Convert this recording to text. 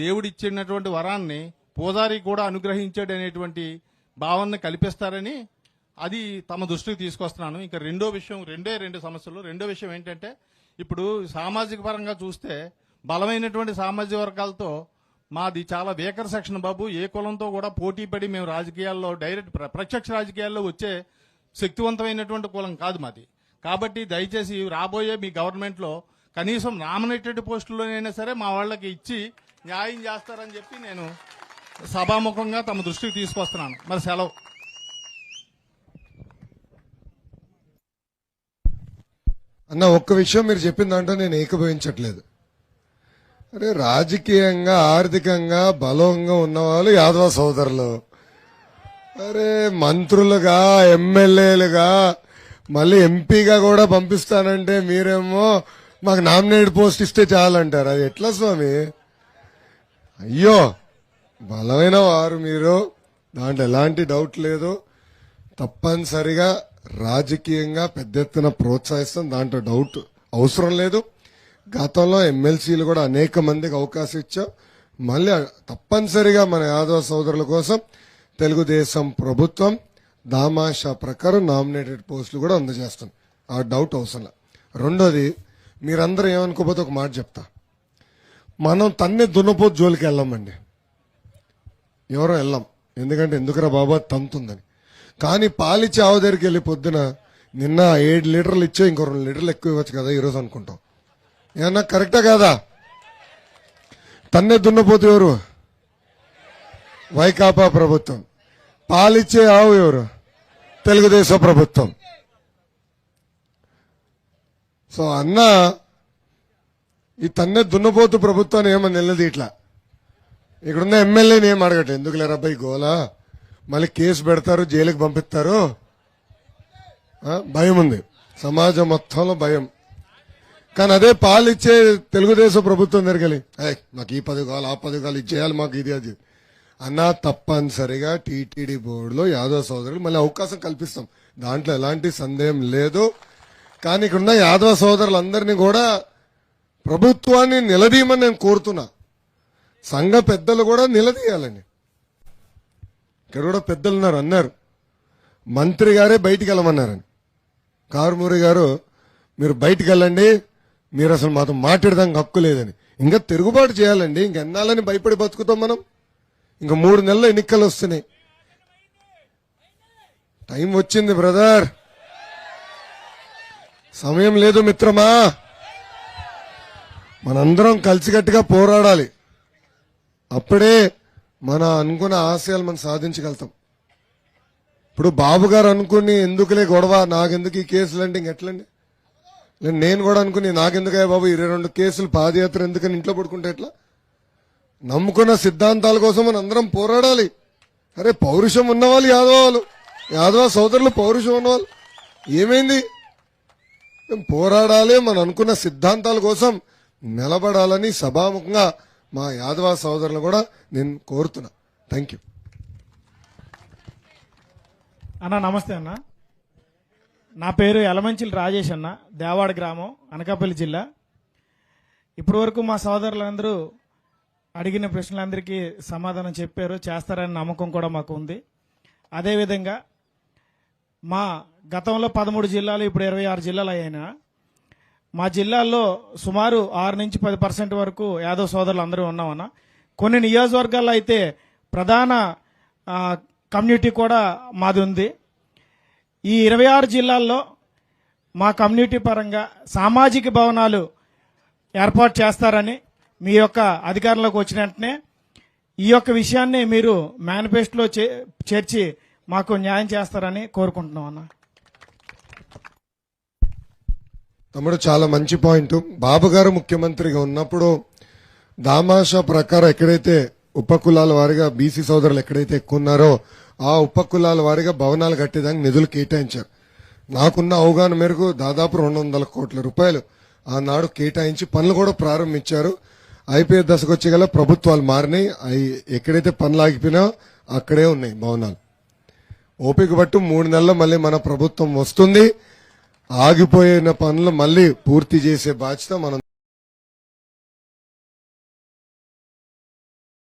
దేవుడిచ్చినటువంటి వరాన్ని పూజారి కూడా అనుగ్రహించాడు అనేటువంటి భావన కల్పిస్తారని అది తమ దృష్టికి తీసుకొస్తున్నాను. ఇంకా రెండో విషయం రెండే రెండు సమస్యలు. రెండో విషయం ఏంటంటే ఇప్పుడు సామాజిక పరంగా చూస్తే బలమైనటువంటి సామాజిక వర్గాలతో మాది చాలా వేకర్ సెక్షన్ బాబు. ఏ కులంతో కూడా పోటీ పడి మేము రాజకీయాల్లో డైరెక్ట్ ప్ర- ప్రత్యక్ష రాజకీయాల్లో వచ్చే శక్తివంతమైనటువంటి కులం కాదు మాది. కాబట్టి దయచేసి రాబోయే మీ గవర్నమెంట్లో కనీసం నామినేటెడ్ పోస్టుల్లోనైనా సరే మా వాళ్ళకి ఇచ్చి న్యాయం చేస్తారని చెప్పి నేను సభాముఖంగా తమ దృష్టికి తీసుకొస్తున్నాను. మరి సెలవు. అన్న ఒక్క విషయం మీరు చెప్పిన దాంట్లో నేను ఏకీభవించట్లేదు. అరే రాజకీయంగా ఆర్థికంగా బలంగా ఉన్నవాళ్ళు యాదవ సోదరులు. అరే మంత్రులుగా ఎమ్మెల్యేలుగా మళ్ళీ ఎంపీగా కూడా పంపిస్తానంటే మీరేమో మాకు నామినేటెడ్ పోస్ట్ ఇస్తే చాలంటారు. అది ఎట్లా స్వామి? అయ్యో బలమైన వారు మీరు. దాంట్లో ఎలాంటి డౌట్ లేదు. తప్పనిసరిగా రాజకీయంగా పెద్ద ఎత్తున ప్రోత్సహిస్తాం. దాంట్లో డౌట్ అవసరం లేదు. గతంలో ఎమ్మెల్సీలు కూడా అనేక మందికి అవకాశం ఇచ్చాం. మళ్ళీ తప్పనిసరిగా మన యాదవ సోదరుల కోసం తెలుగుదేశం ప్రభుత్వం దామాషా ప్రకారం నామినేటెడ్ పోస్టులు కూడా అందజేస్తాం ఆ డౌట్ అవసరం రెండోది మీరందరూ ఏమనుకోకపోతే ఒక మాట చెప్తా. మనం తన్నే దున్నపోతు జోలికి వెళ్ళామండి. ఎవరో వెళ్ళాం. ఎందుకంటే ఎందుకురా బాబా తంతుందని. కానీ పాలిచ్చే ఆవు దగ్గరికి వెళ్ళి పొద్దున నిన్న ఏడు లీటర్లు ఇచ్చే ఇంకో రెండు లీటర్లు ఎక్కువ ఇవ్వచ్చు కదా ఈరోజు అనుకుంటాం. ఏమన్నా కరెక్టా కాదా? తన్నే దున్నపోతు ఎవరు? వైకాపా ప్రభుత్వం. పాలిచ్చే ఆవు ఎవరు? తెలుగుదేశం ప్రభుత్వం. సో అన్న ఈ తన్నే దున్నపోతు ప్రభుత్వాన్ని ఏమని నిలది ఇట్లా ఇక్కడున్న ఎమ్మెల్యేని ఏం అడగట ఎందుకు లేరబ్బాయి గోలా? మళ్ళీ కేసు పెడతారు జైలుకి పంపిస్తారు. భయం ఉంది. సమాజం మొత్తంలో భయం. కానీ అదే పాలు ఇచ్చే తెలుగుదేశం ప్రభుత్వం జరగాలి అయ్యి మాకు ఈ పది కావాలి ఆ పది కావాలి ఇచ్చేయాలి మాకు ఇది అది. అన్నా తప్పనిసరిగా టీటీడీ బోర్డులో యాదవ్ సోదరులు మళ్ళీ అవకాశం కల్పిస్తాం. దాంట్లో ఎలాంటి సందేహం లేదు. కానీ ఇక్కడున్న యాదవ సోదరులందరినీ కూడా ప్రభుత్వాన్ని నిలదీయమని నేను కోరుతున్నా. సంఘ పెద్దలు కూడా నిలదీయాలని. ఇక్కడ కూడా పెద్దలు ఉన్నారు అన్నారు. మంత్రి గారే బయటికి వెళ్ళమన్నారని. కారుమూరి గారు మీరు బయటికి వెళ్ళండి మీరు అసలు మాతో మాట్లాడదానికి హక్కు లేదని. ఇంకా తిరుగుబాటు చేయాలండి ఇంకెన్నాళ్ళని భయపడి బతుకుతాం మనం? ఇంకా మూడు నెలల ఎన్నికలు వస్తున్నాయి. టైం వచ్చింది బ్రదర్. సమయం లేదు మిత్రమా. మనందరం కలిసికట్టుగా పోరాడాలి. అప్పుడే మన అనుకున్న ఆశయాలు మనం సాధించగలుగుతాం. ఇప్పుడు బాబు గారు అనుకుని ఎందుకులే గొడవ నాకెందుకు ఈ కేసులు అంటే ఇంకెట్లండి లేదు నేను కూడా అనుకుని నాకెందుకే బాబు ఇరవై రెండు కేసులు పాదయాత్ర ఎందుకని ఇంట్లో పడుకుంటే ఎట్లా? నమ్ముకున్న సిద్ధాంతాల కోసం మనం అందరం పోరాడాలి. అరే పౌరుషం ఉన్నవాళ్ళు యాదవాలు. యాదవ సోదరులు పౌరుషం ఉన్నవాళ్ళు. ఏమైంది? పోరాడాలి మనం అనుకున్న సిద్ధాంతాల కోసం నిలబడాలని సభాముఖంగా మా యాదవ సోదరులు కూడా నేను కోరుతున్నా. Thank you. అన్న నమస్తే అన్న. నా పేరు ఎలమంచిలి రాజేష్ అన్న దేవాడ గ్రామం అనకాపల్లి జిల్లా. ఇప్పటి వరకు మా సోదరులందరూ అడిగిన ప్రశ్నలందరికీ సమాధానం చెప్పారు చేస్తారని నమ్మకం కూడా మాకు ఉంది. అదేవిధంగా మా గతంలో పదమూడు జిల్లాలు ఇప్పుడు ఇరవై ఆరు జిల్లాలు అయినా మా జిల్లాల్లో సుమారు ఆరు నుంచి పది పర్సెంట్ వరకు యాదవ్ సోదరులు అందరూ ఉన్నామన్న. కొన్ని నియోజకవర్గాల్లో అయితే ప్రధాన కమ్యూనిటీ కూడా మాది ఉంది. ఈ ఇరవై ఆరు జిల్లాల్లో మా కమ్యూనిటీ పరంగా సామాజిక భవనాలు ఏర్పాటు చేస్తారని మీ యొక్క అధికారంలోకి వచ్చిన వెంటనే ఈ యొక్క విషయాన్ని మీరు మేనిఫెస్టోలో చే- చేర్చి మాకు న్యాయం చేస్తారని కోరుకుంటున్నాం అన్న. తమ్ముడు చాలా మంచి పాయింట్. బాబు గారు ముఖ్యమంత్రిగా ఉన్నప్పుడు దామాషా ప్రకారం ఎక్కడైతే ఉపకులాల వారిగా బీసీ సోదరులు ఎక్కడైతే ఎక్కువ ఉన్నారో ఆ ఉపకులాల వారిగా భవనాలు కట్టేదానికి నిధులు కేటాయించారు. నాకున్న అవగాహన మేరకు దాదాపు రెండు వందల కోట్ల రూపాయలు ఆనాడు కేటాయించి పనులు కూడా ప్రారంభించారు. అయిపోయే దశకు వచ్చే గల ప్రభుత్వాలు మారినాయి. అవి ఎక్కడైతే పనులు ఆగిపోయినా అక్కడే ఉన్నాయి భవనాలు. ఓపిక పట్టు మూడు నెలలు మళ్ళీ మన ప్రభుత్వం వస్తుంది. ఆగిపోయిన పనులు మళ్ళీ పూర్తి చేసే బాధ్యత మనం